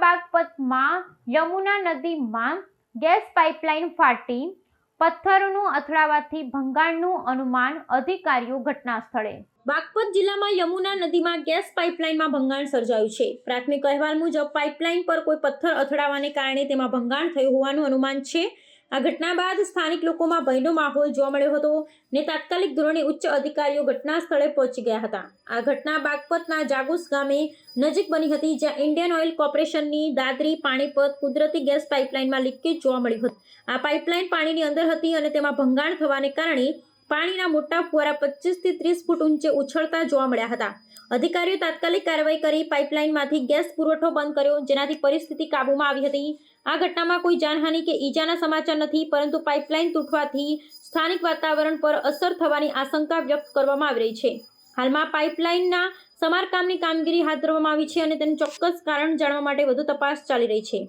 બાગપતમાં યમુના નદીમાં gas pipeline ફાટી પથ્થરનું અથડાવાથી ભંગાણનું અનુમાન અધિકારીઓ ઘટના સ્થળે. બાગપત જિલ્લામાં યમુના નદીમાં ગેસ પાઇપલાઇનમાં ભંગાણ સર્જાયું છે. પ્રાથમિક અહેવાલ મુજબ પાઇપલાઇન પર કોઈ પથ્થર અથડાવાને કારણે તેમાં ભંગાણ થયું હોવાનું અનુમાન છે. આ ઘટના બાદ સ્થાનિક લોકોમાં ભયનો માહોલ જોવા મળ્યો હતો ને તાત્કાલિક ધોરણે ઉચ્ચ અધિકારીઓ ઘટના સ્થળે પહોંચી ગયા હતા. આ ઘટના બાગપતના જાગુસ ગામે નજીક બની હતી, જ્યાં ઇન્ડિયન ઓઇલ કોર્પોરેશનની દાદરી પાણીપત કુદરતી ગેસ પાઇપલાઇનમાં લીકેજ જોવા મળ્યું હતું. આ પાઇપલાઇન પાણીની અંદર હતી અને તેમાં ભંગાણ થવાને કારણે પાણીના મોટા ફુવારા પચીસથી ત્રીસ ફૂટ ઊંચે ઉછળતા જોવા મળ્યા હતા. અધિકારીઓ તાત્કાલિક કાર્યવાહી કરી, પાઇપલાઇનમાંથી ગેસ પુરવઠો બંધ કર્યો, જેનાથી પરિસ્થિતિ કાબૂમાં આવી હતી. આ ઘટનામાં કોઈ જાનહાનિ કે ઈજાના સમાચાર નથી, પરંતુ પાઇપલાઇન તૂટવાથી સ્થાનિક વાતાવરણ પર અસર થવાની આશંકા વ્યક્ત કરવામાં આવી રહી છે. હાલમાં પાઇપલાઇનના સમારકામની કામગીરી હાથ ધરવામાં આવી છે અને તેનું ચોક્કસ કારણ જાણવા માટે વધુ તપાસ ચાલી રહી છે.